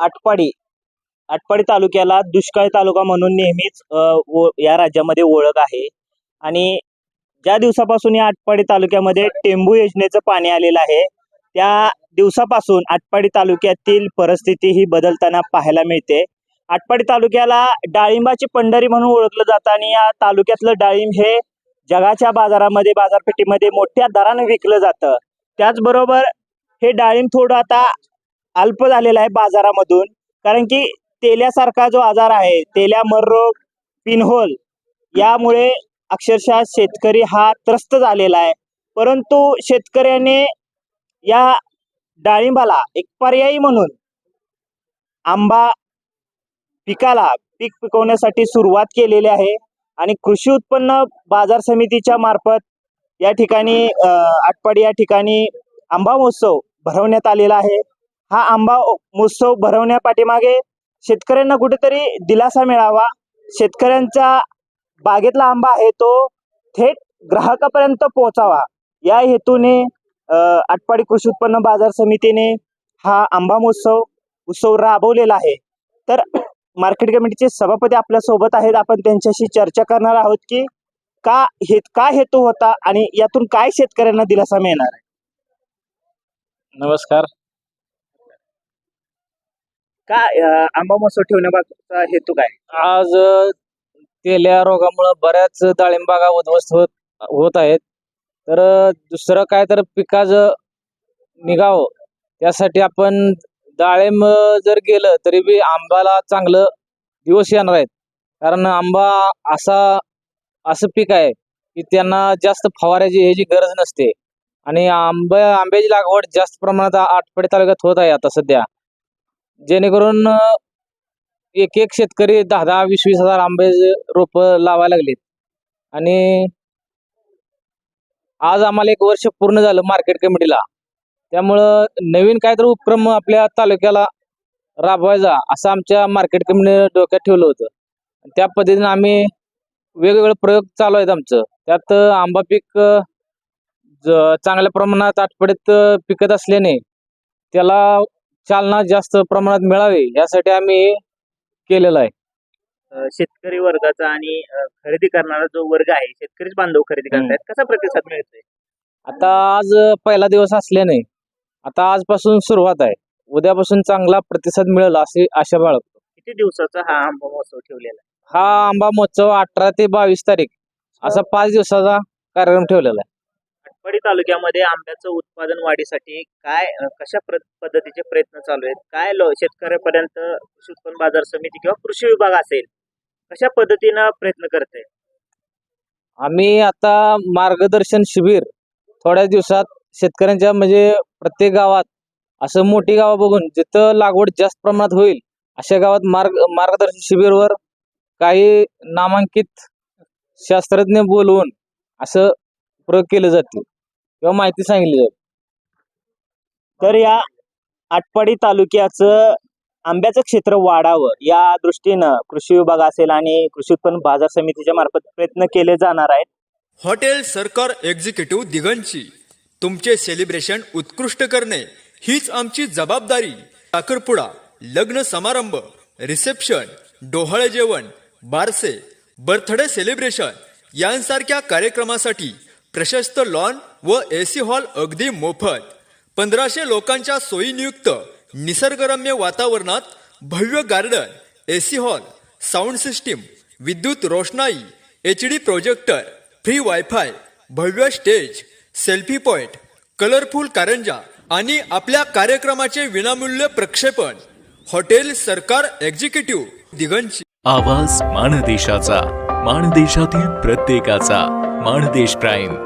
आटपाडी आटपाडी तालुक्याला दुष्काळी तालुका म्हणून नेहमीच या राज्यामध्ये ओळख आहे. आणि ज्या दिवसापासून या आटपाडी तालुक्यामध्ये टेंबू योजनेचं पाणी आलेलं आहे त्या दिवसापासून आटपाडी तालुक्यातील परिस्थिती ही बदलताना पाहायला मिळते. आटपाडी तालुक्याला डाळिंबाची पंढरी म्हणून ओळखलं जातं आणि या तालुक्यातलं डाळिंब हे जगाच्या बाजारामध्ये बाजारपेठेमध्ये मोठ्या दराने विकलं जातं. त्याचबरोबर हे डाळिंब थोडं आता अल्प झालेला आहे बाजारामधून. कारण की तेल्यासारखा जो आजार आहे तेल्या मररोग पिनहोल यामुळे अक्षरशः शेतकरी हा त्रस्त झालेला आहे. परंतु शेतकऱ्याने या डाळिंबाला एक पर्यायी म्हणून आंबा पिकाला पीक पिकवण्यासाठी सुरुवात केलेली आहे आणि कृषी उत्पन्न बाजार समितीच्या मार्फत या ठिकाणी आटपाडी या ठिकाणी आंबा महोत्सव भरवण्यात आलेला आहे. हा आंबा महोत्सव भरवण्या पाठीमागे शेतकऱ्यांना कुठेतरी दिलासा मिळावा. शेतकऱ्यांचा बागेतला आंबा आहे तो थेट ग्राहकापर्यंत पोहोचावा. या हेतूने आटपाडी कृषी उत्पन्न बाजार समितीने हा आंबा महोत्सव उत्सव राबवलेला आहे. तर मार्केट कमिटीचे सभापती आपल्यासोबत आहेत. आपण त्यांच्याशी चर्चा करणार आहोत की का हे काय हेतू होता आणि यातून काय शेतकऱ्यांना दिलासा मिळणार आहे? नमस्कार. काय आंबा महोत्सव ठेवण्याचा हेतू काय? आज तेल्या रोगामुळे बऱ्याच डाळिंबागा उद्ध्वस्त होत होत आहेत. तर दुसरं काय तर पिकाज निघावं त्यासाठी आपण डाळिंब जर गेलं तरी बी आंबाला चांगलं दिवस येणार आहेत. कारण आंबा असा असं पीक आहे की त्यांना जास्त फवाऱ्याची ह्याची गरज नसते. आणि आंब्या आंब्याची लागवड जास्त प्रमाणात आटपाडी तालुक्यात होत आहे आता सध्या. जेणेकरून एक एक शेतकरी दहा दहा वीस वीस हजार आंबे रोप लावायला लागलेत. आणि आज आम्हाला एक वर्ष पूर्ण झालं मार्केट कमिटीला. त्यामुळं नवीन काहीतरी उपक्रम आपल्या तालुक्याला राबवायचा असं आमच्या मार्केट कमिटीने डोक्यात ठेवलं होतं. त्या पद्धतीने आम्ही वेगवेगळे प्रयोग चालू आहेत आमचं. त्यात आंबा पीक ज- चांगल्या प्रमाणात आठपडीत पिकत असल्याने त्याला चालना जास्त प्रमाणात मिळावी यासाठी आम्ही हे केलेलं आहे. अ, शेतकरी वर्गाचा आणि अ, खरेदी करणारा जो वर्ग आहे शेतकरीच बांधव खरेदी. करतायत. कसा प्रतिसाद मिळतोय? आता आज पहिला दिवस असल्याने आता आजपासून सुरुवात आहे. उद्यापासून चांगला प्रतिसाद मिळेल अशी आशा बाळगतो. किती दिवसाचा हा आंबा महोत्सव ठेवलेला आहे? हा आंबा महोत्सव अठरा ते बावीस तारीख असा पाच दिवसाचा कार्यक्रम ठेवलेला आहे. वाडी तालुक्यामध्ये आंब्याचं उत्पादन वाढीसाठी काय कशा प्र- पद्धतीचे प्रयत्न चालू आहेत? काय लो- शेतकऱ्यापर्यंत कृषी उत्पन्न बाजार समिती किंवा कृषी विभाग असेल कशा पद्धतीनं प्रयत्न करते आम्ही आता मार्गदर्शन शिबिर थोड्या दिवसात शेतकऱ्यांच्या म्हणजे प्रत्येक गावात असं मोठी गावं बघून जिथं लागवड जास्त प्रमाणात होईल अशा गावात मार्ग मार्गदर्शन शिबिरवर काही नामांकित शास्त्रज्ञ बोलवून असं प्रयोग केले जातील. किंवा माहिती सांगितली जाईल. तर या आटपाडी तालुक्याचं आंब्याचं क्षेत्र वाढावं या दृष्टीनं कृषी विभाग असेल आणि कृषी उत्पन्न बाजार समितीच्या मार्फत प्रयत्न केले जाणार आहेत. हॉटेल सरकार एक्झिक्युटिव्ह दिगंची तुमचे सेलिब्रेशन उत्कृष्ट करणे हीच आमची जबाबदारी. साखरपुडा लग्न समारंभ रिसेप्शन डोहाळे जेवण बारसे बर्थडे सेलिब्रेशन यांसारख्या कार्यक्रमासाठी प्रशस्त लॉन व एसी हॉल अगदी मोफत. पंधराशे लोकांच्या सोयीनियुक्त निसर्गरम्य वातावरणात भव्य garden AC hall sound system विद्युत रोषणाई H D projector free wifi भव्य स्टेज सेल्फी पॉइंट कलरफुल कारंजा आणि आपल्या कार्यक्रमाचे विनामूल्य प्रक्षेपण. हॉटेल सरकार एक्झिक्युटिव्ह दिगंची. आवाज माणदेशाचा माणदेशातील प्रत्येकाचा माणदेश प्राईम.